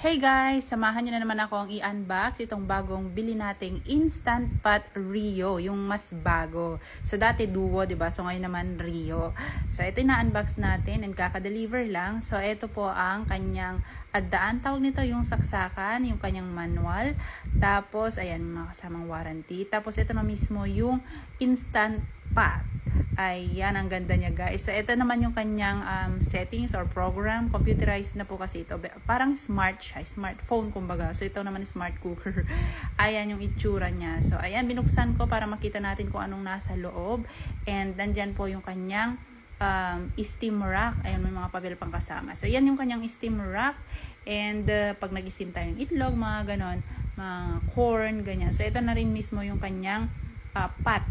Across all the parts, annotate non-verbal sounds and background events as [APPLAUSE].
Hey guys! Samahan niyo na naman ako ang i-unbox itong bagong bili nating Instant Pot Rio, yung mas bago. So dati Duo, ba? So ngayon naman Rio. So ito na-unbox natin and kaka-deliver lang. So ito po ang kanyang adaan. Tawag nito yung saksakan, yung kanyang manual. Tapos ayan, mga kasamang warranty. Tapos ito na mismo yung Instant Pot. Ayan, ang ganda niya guys. So, ito naman yung kanyang um, settings or program. Computerized na po kasi ito. Parang smart siya. Smartphone kumbaga. So, ito naman smart cooker. [LAUGHS] ayan yung itsura niya. So, ayan, binuksan ko para makita natin kung anong nasa loob. And, nandyan po yung kanyang um, steam rack. Ayan, may mga papel pang kasama. So, yan yung kanyang steam rack. And, uh, pag nag-steam tayo ng itlog, mga ganon, mga corn, ganyan. So, ito na rin mismo yung kanyang uh, pot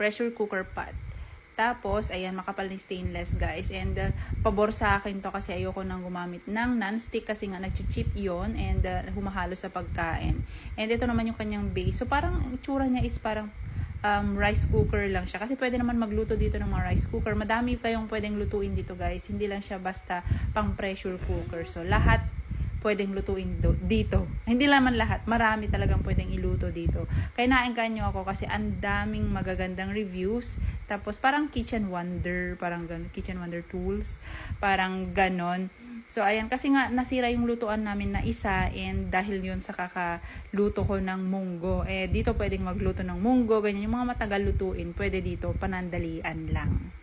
pressure cooker pot. Tapos, ayan, makapal ni stainless, guys. And, uh, pabor sa akin to kasi ayoko nang gumamit ng non-stick kasi nga nag-chip yon and uh, humahalo sa pagkain. And ito naman yung kanyang base. So, parang tsura niya is parang um, rice cooker lang siya. Kasi pwede naman magluto dito ng mga rice cooker. Madami kayong pwedeng lutuin dito, guys. Hindi lang siya basta pang pressure cooker. So, lahat pwedeng lutuin do, dito. Hindi naman lahat, marami talagang pwedeng iluto dito. Kaya naenggan nyo ako kasi ang daming magagandang reviews. Tapos parang kitchen wonder, parang gan kitchen wonder tools, parang ganon. So ayan, kasi nga nasira yung lutuan namin na isa and dahil yun sa kakaluto ko ng munggo, eh dito pwedeng magluto ng munggo, ganyan yung mga matagal lutuin, pwede dito panandalian lang.